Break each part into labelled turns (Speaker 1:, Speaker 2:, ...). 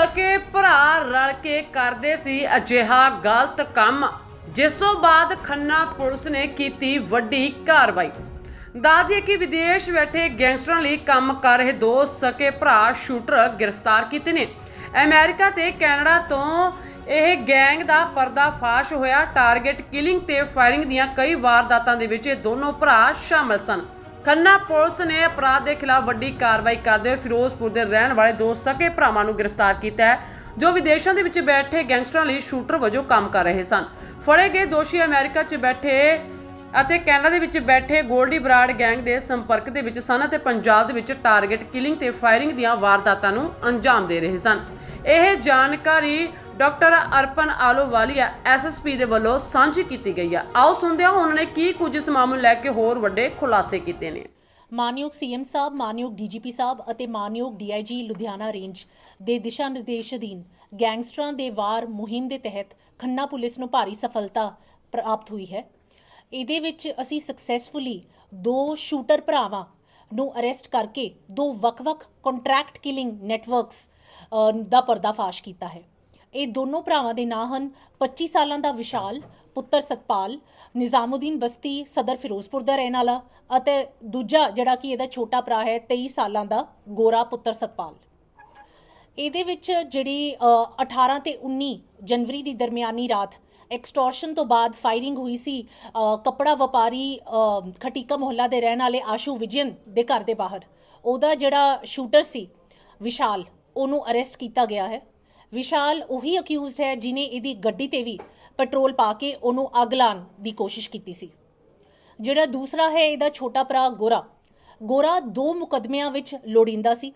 Speaker 1: ਸਕੇ ਭਰਾ ਰਲ ਕੇ ਕਰਦੇ ਸੀ ਅਜਿਹਾ ਗਲਤ ਕੰਮ, ਜਿਸ ਤੋਂ ਬਾਅਦ ਖੰਨਾ ਪੁਲਿਸ ਨੇ ਕੀਤੀ ਵੱਡੀ ਕਾਰਵਾਈ। ਦਾਦੀ ਕਿ ਵਿਦੇਸ਼ ਬੈਠੇ ਗੈਂਗਸਟਰਾਂ ਲਈ ਕੰਮ ਕਰ ਰਹੇ ਦੋ ਸਕੇ ਭਰਾ ਸ਼ੂਟਰ ਗ੍ਰਿਫਤਾਰ ਕੀਤੇ ਨੇ। ਅਮਰੀਕਾ ਤੇ ਕੈਨੇਡਾ ਤੋਂ ਇਹ ਗੈਂਗ ਦਾ ਪਰਦਾਫਾਸ਼ ਹੋਇਆ। ਟਾਰਗੇਟ ਕਿਲਿੰਗ ਤੇ ਫਾਇਰਿੰਗ ਦੀਆਂ ਕਈ ਵਾਰਦਾਤਾਂ ਦੇ ਵਿੱਚ ਇਹ ਦੋਨੋਂ ਭਰਾ ਸ਼ਾਮਲ ਸਨ। ਖੰਨਾ ਪੁਲਿਸ ਨੇ ਅਪਰਾਧ ਦੇ ਖਿਲਾਫ ਵੱਡੀ ਕਾਰਵਾਈ ਕਰਦੇ ਹੋਏ ਫਿਰੋਜ਼ਪੁਰ ਦੇ ਰਹਿਣ ਵਾਲੇ ਦੋ ਸਕੇ ਭਰਾਵਾਂ ਨੂੰ ਗ੍ਰਿਫਤਾਰ ਕੀਤਾ ਹੈ, ਜੋ ਵਿਦੇਸ਼ਾਂ ਦੇ ਵਿੱਚ ਬੈਠੇ ਗੈਂਗਸਟਰਾਂ ਲਈ ਸ਼ੂਟਰ ਵਜੋਂ ਕੰਮ ਕਰ ਰਹੇ ਸਨ। ਫੜੇ ਗਏ ਦੋਸ਼ੀ ਅਮਰੀਕਾ 'ਚ ਬੈਠੇ ਅਤੇ ਕੈਨੇਡਾ ਦੇ ਵਿੱਚ ਬੈਠੇ 골ਡੀ ਬਰਾਡ ਗੈਂਗ ਦੇ ਸੰਪਰਕ ਦੇ ਵਿੱਚ ਸਨ ਅਤੇ ਪੰਜਾਬ ਦੇ ਵਿੱਚ ਟਾਰਗੇਟ ਕਿਲਿੰਗ ਤੇ ਫਾਇਰਿੰਗ ਦੀਆਂ ਵਾਰਦਾਤਾਂ ਨੂੰ ਅੰਜਾਮ ਦੇ ਰਹੇ ਸਨ। ਇਹ ਜਾਣਕਾਰੀ ਡਾਕਟਰ ਅਰਪਨ ਆਲੋਵਾਲੀਆ ਐਸਐਸਪੀ ਦੇ ਵੱਲੋਂ ਸਾਂਝੀ ਕੀਤੀ ਗਈ ਹੈ ਆਓ ਸੁਣਦੇ ਹਾਂ ਉਹਨਾਂ ਨੇ ਕੀ ਕੁਝ ਇਸ ਮਾਮਲੇ ਲੈ ਕੇ ਹੋਰ ਵੱਡੇ ਖੁਲਾਸੇ ਕੀਤੇ ਨੇ।
Speaker 2: ਮਾਨਯੋਗ ਸੀਐਮ ਸਾਹਿਬ, ਮਾਨਯੋਗ ਡੀਜੀਪੀ ਸਾਹਿਬ ਅਤੇ ਮਾਨਯੋਗ ਡੀਆਈਜੀ ਲੁਧਿਆਣਾ ਰੇਂਜ ਦੇ ਦਿਸ਼ਾ ਨਿਰਦੇਸ਼ ਅਧੀਨ ਗੈਂਗਸਟਰਾਂ ਦੇ ਵਾਰ ਮੁਹਿੰਮ ਦੇ ਤਹਿਤ ਖੰਨਾ ਪੁਲਿਸ ਨੂੰ ਭਾਰੀ ਸਫਲਤਾ ਪ੍ਰਾਪਤ ਹੋਈ ਹੈ। ਇਹਦੇ ਵਿੱਚ ਅਸੀਂ ਸਕਸੈਸਫੁਲੀ ਦੋ ਸ਼ੂਟਰ ਭਰਾਵਾਂ ਨੂੰ ਅਰੈਸਟ ਕਰਕੇ ਦੋ ਵੱਖ-ਵੱਖ ਕੰਟਰੈਕਟ ਕਿਲਿੰਗ ਨੈਟਵਰਕਸ ਦਾ ਪਰਦਾਫਾਸ਼ ਕੀਤਾ ਹੈ। ਇਹ ਦੋਨੋਂ ਭਰਾਵਾਂ ਦੇ ਨਾਂ ਹਨ। 25 ਸਾਲਾਂ ਦਾ ਵਿਸ਼ਾਲ ਪੁੱਤਰ ਸਤਪਾਲ ਨਿਜ਼ਾਮੁਦੀਨ ਬਸਤੀ ਸਦਰ ਫਿਰੋਜ਼ਪੁਰ ਦਾ ਰਹਿਣ ਵਾਲਾ ਅਤੇ ਦੂਜਾ ਜਿਹੜਾ ਕਿ ਇਹਦਾ ਛੋਟਾ ਭਰਾ ਹੈ 23 ਸਾਲਾਂ ਦਾ ਗੋਰਾ ਪੁੱਤਰ ਸਤਪਾਲ। ਇਹਦੇ ਵਿੱਚ ਜਿਹੜੀ ਅ, 18 ਤੇ 19 ਜਨਵਰੀ ਦੀ ਦਰਮਿਆਨੀ ਰਾਤ ਐਕਸਟੋਰਸ਼ਨ ਤੋਂ ਬਾਅਦ ਫਾਇਰਿੰਗ ਹੋਈ ਸੀ ਅ, ਕੱਪੜਾ ਵਪਾਰੀ ਖਟੀਕਾ ਮੁਹੱਲਾ ਦੇ ਰਹਿਣ ਵਾਲੇ ਆਸ਼ੂ ਵਿਜਨ ਦੇ ਘਰ ਦੇ ਬਾਹਰ। ਉਹਦਾ ਜਿਹੜਾ ਸ਼ੂਟਰ ਸੀ ਵਿਸ਼ਾਲ ਉਹਨੂੰ ਅਰੈਸਟ ਕੀਤਾ ਗਿਆ ਹੈ। ਵਿਸ਼ਾਲ ਉਹੀ ਅਕਿਊਜ਼ਡ ਹੈ ਜਿਨੇ ਇਹਦੀ ਗੱਡੀ ਤੇ ਵੀ ਪੈਟਰੋਲ ਪਾ ਕੇ ਉਹਨੂੰ ਅੱਗ ਲਾਉਣ ਦੀ ਕੋਸ਼ਿਸ਼ ਕੀਤੀ ਸੀ। ਜਿਹੜਾ ਦੂਸਰਾ ਹੈ ਇਹਦਾ ਛੋਟਾ ਭਰਾ ਗੋਰਾ। ਗੋਰਾ ਦੋ ਮੁਕਦਮਿਆਂ ਵਿੱਚ ਲੋੜੀਂਦਾ ਸੀ।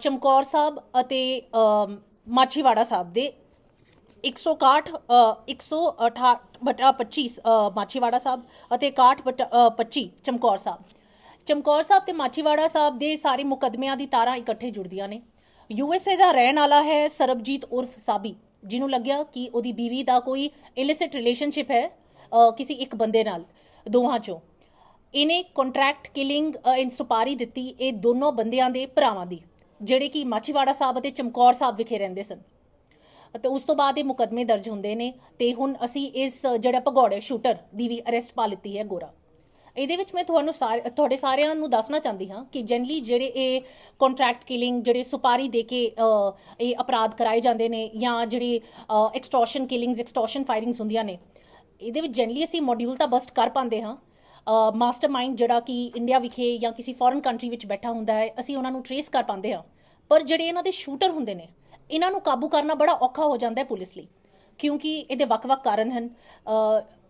Speaker 2: ਚਮਕੌਰ ਸਾਹਿਬ ਅਤੇ ਮਾਛੀਵਾੜਾ ਸਾਹਿਬ ਦੇ 161 ਅ, 168 ਬਟਾ 25 ਮਾਛੀਵਾੜਾ ਸਾਹਿਬ ਅਤੇ 61 ਬਟਾ ਅ, 25 ਚਮਕੌਰ ਸਾਹਿਬ। ਚਮਕੌਰ ਸਾਹਿਬ ਤੇ ਮਾਛੀਵਾੜਾ ਸਾਹਿਬ ਦੇ ਸਾਰੇ ਮੁਕਦਮਿਆਂ ਦੀ ਤਾਰਾਂ ਇਕੱਠੇ ਜੁੜਦੀਆਂ ਨੇ। ਯੂਐਸਏ ਦਾ ਰਹਿਣ ਵਾਲਾ ਹੈ ਸਰਬਜੀਤ ਉਰਫ ਸਾਬੀ, ਜਿਹਨੂੰ ਲੱਗਿਆ ਕਿ ਉਹਦੀ ਬੀਵੀ ਦਾ ਕੋਈ ਇਲਿਸਿਟ ਰਿਲੇਸ਼ਨਸ਼ਿਪ ਹੈ ਕਿਸੇ ਇੱਕ ਬੰਦੇ ਨਾਲ ਦੋਹਾਂ ਚੋਂ। ਇਹਨੇ ਕੰਟਰੈਕਟ ਕਿਲਿੰਗ ਇਨ ਸੁਪਾਰੀ ਦਿੱਤੀ ਇਹ ਦੋਨੋਂ ਬੰਦਿਆਂ ਦੇ ਭਰਾਵਾਂ ਦੀ, ਜਿਹੜੇ ਕਿ ਮਾਛੀਵਾੜਾ ਸਾਹਿਬ ਅਤੇ ਚਮਕੌਰ ਸਾਹਿਬ ਵਿਖੇ ਰਹਿੰਦੇ ਸਨ। ਅਤੇ ਉਸ ਤੋਂ ਬਾਅਦ ਇਹ ਮੁਕਦਮੇ ਦਰਜ ਹੁੰਦੇ ਨੇ ਤੇ ਹੁਣ ਅਸੀਂ ਇਸ, ਜਿਹੜਾ ਭਗੌੜੇ ਸ਼ੂਟਰ ਦੀ ਵੀ ਅਰੈਸਟ ਪਾ ਲਿੱਤੀ ਹੈ ਗੋਰਾ। ਇਹਦੇ ਵਿੱਚ ਮੈਂ ਤੁਹਾਨੂੰ ਸਾਰੇ, ਤੁਹਾਡੇ ਸਾਰਿਆਂ ਨੂੰ ਦੱਸਣਾ ਚਾਹੁੰਦੀ ਹਾਂ ਕਿ ਜਨਰਲੀ ਜਿਹੜੇ ਇਹ ਕੰਟਰੈਕਟ ਕਿਲਿੰਗ ਜਿਹੜੇ ਸੁਪਾਰੀ ਦੇ ਕੇ ਇਹ ਅਪਰਾਧ ਕਰਾਏ ਜਾਂਦੇ ਨੇ ਜਾਂ ਜਿਹੜੀ ਐਕਸਟੋਰਸ਼ਨ ਕਿਲਿੰਗਸ ਐਕਸਟੋਰਸ਼ਨ ਫਾਇਰਿੰਗਸ ਹੁੰਦੀਆਂ ਨੇ, ਇਹਦੇ ਵਿੱਚ ਜਨਰਲੀ ਅਸੀਂ ਮੋਡਿਊਲ ਤਾਂ ਬਸਟ ਕਰ ਪਾਉਂਦੇ ਹਾਂ। ਮਾਸਟਰਮਾਈਂਡ ਜਿਹੜਾ ਕਿ ਇੰਡੀਆ ਵਿਖੇ ਜਾਂ ਕਿਸੇ ਫੋਰਨ ਕੰਟਰੀ ਵਿੱਚ ਬੈਠਾ ਹੁੰਦਾ ਹੈ, ਅਸੀਂ ਉਹਨਾਂ ਨੂੰ ਟਰੇਸ ਕਰ ਪਾਉਂਦੇ ਹਾਂ। ਪਰ ਜਿਹੜੇ ਇਹਨਾਂ ਦੇ ਸ਼ੂਟਰ ਹੁੰਦੇ ਨੇ, ਇਹਨਾਂ ਨੂੰ ਕਾਬੂ ਕਰਨਾ ਬੜਾ ਔਖਾ ਹੋ ਜਾਂਦਾ ਹੈ ਪੁਲਿਸ ਲਈ, ਕਿਉਂਕਿ ਇਹਦੇ ਵੱਖ-ਵੱਖ ਕਾਰਨ ਹਨ।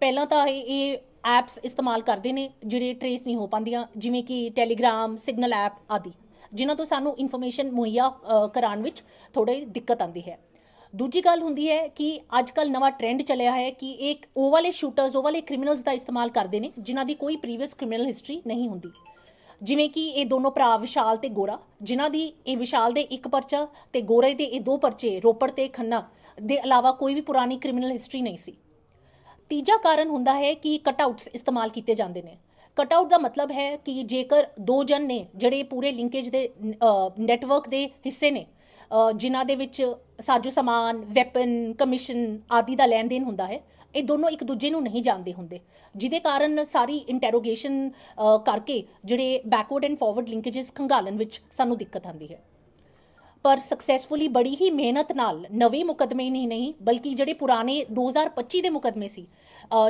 Speaker 2: ਪਹਿਲਾਂ ਤਾਂ ਇਹ ਐਪਸ ਇਸਤੇਮਾਲ ਕਰਦੇ ਨੇ, ਜਿਹੜੇ ਟਰੇਸ ਨਹੀਂ ਹੋ ਪਾਉਂਦੀਆਂ, ਜਿਵੇਂ ਕਿ ਟੈਲੀਗ੍ਰਾਮ ਸਿਗਨਲ ਐਪ ਆਦਿ, ਜਿਨ੍ਹਾਂ ਤੋਂ ਸਾਨੂੰ ਇਨਫੋਰਮੇਸ਼ਨ ਮੁਹੱਈਆ ਕਰਾਉਣ ਵਿੱਚ ਥੋੜੀ ਦਿੱਕਤ ਆਉਂਦੀ ਹੈ। ਦੂਜੀ ਗੱਲ ਹੁੰਦੀ ਹੈ ਕਿ ਅੱਜ ਕੱਲ ਨਵਾਂ ਟ੍ਰੈਂਡ ਚੱਲਿਆ ਹੈ ਕਿ ਇੱਕ ਉਹ ਵਾਲੇ ਸ਼ੂਟਰਸ ਉਹ ਵਾਲੇ ਕ੍ਰਿਮੀਨਲਸ ਦਾ ਇਸਤੇਮਾਲ ਕਰਦੇ ਨੇ, ਜਿਨ੍ਹਾਂ ਦੀ ਕੋਈ ਪ੍ਰੀਵੀਅਸ ਕ੍ਰਿਮੀਨਲ ਹਿਸਟਰੀ ਨਹੀਂ ਹੁੰਦੀ। ਜਿਵੇਂ ਕਿ ਇਹ ਦੋਨੋਂ ਭਰਾ ਵਿਸ਼ਾਲ ਤੇ ਗੋਰਾ, ਜਿਨ੍ਹਾਂ ਦੀ ਇਹ ਵਿਸ਼ਾਲ ਦੇ ਇੱਕ ਪਰਚਾ ਤੇ ਗੋਰੇ ਦੇ ਇਹ ਦੋ ਪਰਚੇ, ਰੋਪੜ ਤੇ ਖੰਨਾ, ਦੇ ਇਲਾਵਾ ਕੋਈ ਵੀ ਪੁਰਾਣੀ ਕ੍ਰਿਮੀਨਲ ਹਿਸਟਰੀ ਨਹੀਂ ਸੀ। ਤੀਜਾ ਕਾਰਨ ਹੁੰਦਾ ਹੈ ਕਿ ਕਟਆਊਟਸ ਇਸਤੇਮਾਲ ਕੀਤੇ ਜਾਂਦੇ ਨੇ। ਕਟਆਊਟ ਦਾ ਮਤਲਬ ਹੈ ਕਿ ਜੇਕਰ ਦੋ ਜਨ ਨੇ ਜਿਹੜੇ ਪੂਰੇ ਲਿੰਕੇਜ ਦੇ ਨੈਟਵਰਕ ਦੇ ਹਿੱਸੇ ਨੇ ਜਿਨ੍ਹਾਂ ਦੇ ਵਿੱਚ ਸਾਜੋ ਸਮਾਨ ਵੈਪਨ ਕਮਿਸ਼ਨ ਆਦਿ ਦਾ ਲੈਣ ਦੇਣ ਹੁੰਦਾ ਹੈ, ਇਹ ਦੋਨੋਂ ਇੱਕ ਦੂਜੇ ਨੂੰ ਨਹੀਂ ਜਾਣਦੇ ਹੁੰਦੇ। ਜਿਹਦੇ ਕਾਰਨ ਸਾਰੀ ਇੰਟਰੋਗੇਸ਼ਨ ਕਰਕੇ ਜਿਹੜੇ ਬੈਕਵਰਡ ਐਂਡ ਫਾਰਵਰਡ ਲਿੰਕੇजेस ਖੰਗਾਲਣ ਵਿੱਚ ਸਾਨੂੰ ਦਿੱਕਤ ਆਉਂਦੀ ਹੈ। ਪਰ ਸਕਸੈਸਫੁਲੀ ਬੜੀ ਹੀ ਮਿਹਨਤ ਨਾਲ, ਨਵੇਂ ਮੁਕਦਮੇ ਨਹੀਂ ਨਹੀਂ, ਬਲਕਿ ਜਿਹੜੇ ਪੁਰਾਣੇ 2025 ਦੇ ਮੁਕਦਮੇ ਸੀ।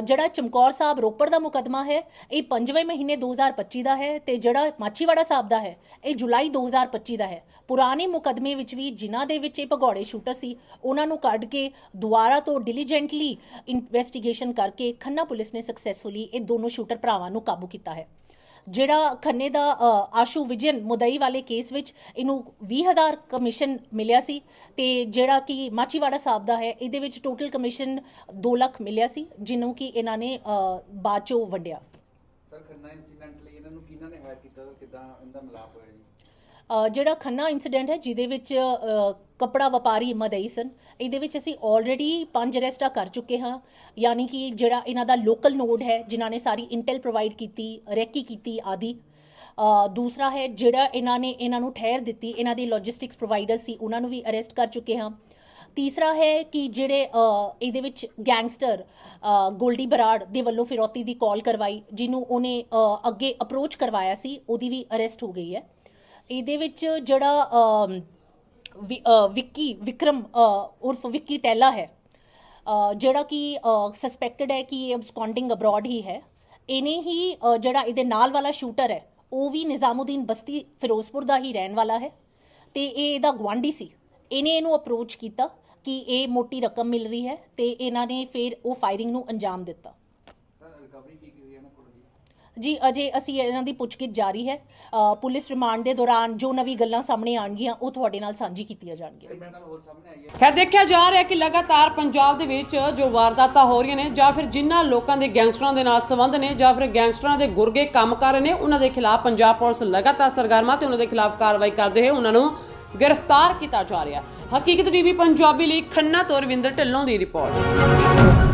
Speaker 2: ਜਿਹੜਾ ਚਮਕੌਰ ਸਾਹਿਬ ਰੋਪੜ ਦਾ ਮੁਕਦਮਾ ਹੈ, ਇਹ 5ਵੇਂ ਮਹੀਨੇ 2025 ਦਾ ਹੈ ਤੇ ਜਿਹੜਾ ਮਾਛੀਵਾੜਾ ਸਾਹਿਬ ਦਾ ਹੈ, ਇਹ ਜੁਲਾਈ 2025 ਦਾ ਹੈ। ਪੁਰਾਣੇ ਮੁਕਦਮੇ ਵਿੱਚ ਵੀ ਜਿਨ੍ਹਾਂ ਦੇ ਵਿੱਚ ਇਹ ਭਗੌੜੇ ਸ਼ੂਟਰ ਸੀ, ਉਹਨਾਂ ਨੂੰ ਕੱਢ ਕੇ ਦੁਬਾਰਾ ਤੋਂ ਡਿਲੀਜੈਂਟਲੀ ਇਨਵੈਸਟੀਗੇਸ਼ਨ ਕਰਕੇ ਖੰਨਾ ਪੁਲਿਸ ਨੇ ਸਕਸੈਸਫੁਲੀ ਇਹ ਦੋਨੋਂ ਸ਼ੂਟਰ ਭਰਾਵਾਂ ਨੂੰ ਕਾਬੂ ਕੀਤਾ ਹੈ। ਜਿਹੜਾ ਖੰਨੇ ਦਾ ਆਸ਼ੂ ਵਿਜਨ ਮੁਦਈ ਵਾਲੇ ਕੇਸ ਵਿੱਚ ਇਹਨੂੰ 20000 ਕਮਿਸ਼ਨ ਮਿਲਿਆ ਸੀ ਤੇ ਜਿਹੜਾ ਕਿ ਮਾਚੀਵਾੜਾ ਸਾਹਿਬ ਦਾ ਹੈ, ਇਹਦੇ ਵਿੱਚ ਟੋਟਲ ਕਮਿਸ਼ਨ 2 ਲੱਖ ਮਿਲਿਆ ਸੀ, ਜਿਹਨੂੰ ਕਿ ਇਹਨਾਂ ਨੇ ਬਾਅਦ ਚੋਂ ਵੰਡਿਆ।
Speaker 3: ਸਰ, ਖੰਨਾ ਇਨਸੀਡੈਂਟ ਲਈ ਇਹਨਾਂ ਨੂੰ ਕਿਹਨਾਂ ਨੇ ਹਾਇਰ ਕੀਤਾ ਕਿਦਾਂ ਇਹਦਾ ਮਿਲਾਪ ਹੋਇਆ?
Speaker 2: ਜਿਹੜਾ ਖੰਨਾ ਇਨਸੀਡੈਂਟ ਹੈ ਜਿਹਦੇ ਵਿੱਚ ਅ, ਕੱਪੜਾ ਵਪਾਰੀ ਮਦਈ ਸਨ। ਇਹਦੇ ਵਿੱਚ ਅਸੀਂ ਆਲਰੇਡੀ ਪੰਜ ਅਰੈਸਟਾਂ ਕਰ ਚੁੱਕੇ ਹਾਂ। ਯਾਨੀ ਕਿ ਜਿਹੜਾ ਇਹਨਾਂ ਦਾ ਲੋਕਲ ਨੋਡ ਹੈ ਜਿਨ੍ਹਾਂ ਨੇ ਸਾਰੀ ਇੰਟੈਲ ਪ੍ਰੋਵਾਈਡ ਕੀਤੀ ਰੈਕੀ ਕੀਤੀ ਆਦਿ। ਦੂਸਰਾ ਹੈ ਜਿਹੜਾ ਇਹਨਾਂ ਨੇ ਇਹਨਾਂ ਨੂੰ ਠਹਿਰ ਦਿੱਤੀ ਇਹਨਾਂ ਦੇ ਲੌਜਿਸਟਿਕਸ ਪ੍ਰੋਵਾਈਡਰ ਸੀ ਉਹਨਾਂ ਨੂੰ ਵੀ ਅਰੈਸਟ ਕਰ ਚੁੱਕੇ ਹਾਂ। ਤੀਸਰਾ ਹੈ ਕਿ ਜਿਹੜੇ ਇਹਦੇ ਵਿੱਚ ਗੈਂਗਸਟਰ ਗੋਲਡੀ ਬਰਾੜ ਦੇ ਵੱਲੋਂ ਫਿਰੌਤੀ ਦੀ ਕਾਲ ਕਰਵਾਈ ਜਿਹਨੂੰ ਉਹਨੇ ਅੱਗੇ ਅਪਰੋਚ ਕਰਵਾਇਆ ਸੀ ਉਹਦੀ ਵੀ ਅਰੈਸਟ ਹੋ ਗਈ ਹੈ। ਇਹਦੇ ਵਿੱਚ ਜਿਹੜਾ ਵਿ- ਵਿੱਕੀ, ਵਿਕਰਮ ਉਰਫ ਵਿੱਕੀ ਟੈਲਾ ਹੈ। ਜਿਹੜਾ ਕਿ ਸਸਪੈਕਟਡ ਹੈ ਕਿ ਇਹ ਅਬਸਕੌਂਡਿੰਗ ਅਬਰੋਡ ਹੀ ਹੈ। ਇਹਨੇ ਹੀ ਜਿਹੜਾ ਇਹਦੇ ਨਾਲ ਵਾਲਾ ਸ਼ੂਟਰ ਹੈ, ਉਹ ਵੀ ਨਿਜ਼ਾਮੁਦੀਨ ਬਸਤੀ ਫਿਰੋਜ਼ਪੁਰ ਦਾ ਹੀ ਰਹਿਣ ਵਾਲਾ ਹੈ। ਤੇ ਇਹ ਇਹਦਾ ਗੁਆਂਢੀ ਸੀ। ਇਹਨੇ ਇਹਨੂੰ ਅਪਰੋਚ ਕੀਤਾ ਕਿ ਇਹ ਮੋਟੀ ਰਕਮ ਮਿਲ ਰਹੀ ਹੈ ਤੇ ਇਹਨਾਂ ਨੇ ਫਿਰ ਉਹ ਫਾਇਰਿੰਗ ਨੂੰ ਅੰਜਾਮ ਦਿੱਤਾ।
Speaker 3: ਸਰ ਰਿਕਵਰੀ ਕੀ ਹੋਈ ਇਹਨਾਂ ਕੋਲ ਜੀ
Speaker 2: ਅਜੇ ਅਸੀਂ ਇਹਨਾਂ ਦੀ ਪੁੱਛਗਿੱਛ ਜਾਰੀ ਹੈ। ਪੁਲਿਸ ਰਿਮਾਂਡ ਦੇ ਦੌਰਾਨ ਜੋ ਨਵੀਂ ਗੱਲਾਂ ਸਾਹਮਣੇ ਆਣਗੀਆਂ ਉਹ ਤੁਹਾਡੇ ਨਾਲ ਸਾਂਝੀ ਕੀਤੀਆਂ ਜਾਣਗੀਆਂ।
Speaker 1: ਖੈਰ ਦੇਖਿਆ ਜਾ ਰਿਹਾ ਕਿ ਲਗਾਤਾਰ ਪੰਜਾਬ ਦੇ ਵਿੱਚ ਜੋ ਵਾਰਦਾਤਾਂ ਹੋ ਰਹੀਆਂ ਨੇ ਜਾਂ ਫਿਰ ਜਿਨ੍ਹਾਂ ਲੋਕਾਂ ਦੇ ਗੈਂਗਸਟਰਾਂ ਦੇ ਨਾਲ ਸੰਬੰਧ ਨੇ ਜਾਂ ਫਿਰ ਗੈਂਗਸਟਰਾਂ ਦੇ ਗੁਰਗੇ ਕੰਮ ਕਰ ਰਹੇ ਨੇ ਉਹਨਾਂ ਦੇ ਖਿਲਾਫ ਪੰਜਾਬ ਪੁਲਿਸ ਲਗਾਤਾਰ ਸਰਗਰਮਾ ਤੇ ਉਹਨਾਂ ਦੇ ਖਿਲਾਫ ਕਾਰਵਾਈ ਕਰਦੇ ਹੋਏ ਉਹਨਾਂ ਨੂੰ ਗ੍ਰਿਫਤਾਰ ਕੀਤਾ ਜਾ ਰਿਹਾ ਹਕੀਕਤ ਟੀਵੀ ਪੰਜਾਬੀ ਲਈ ਖੰਨਾ ਤੋਂ ਰਵਿੰਦਰ ਢਿੱਲੋਂ ਦੀ ਰਿਪੋਰਟ।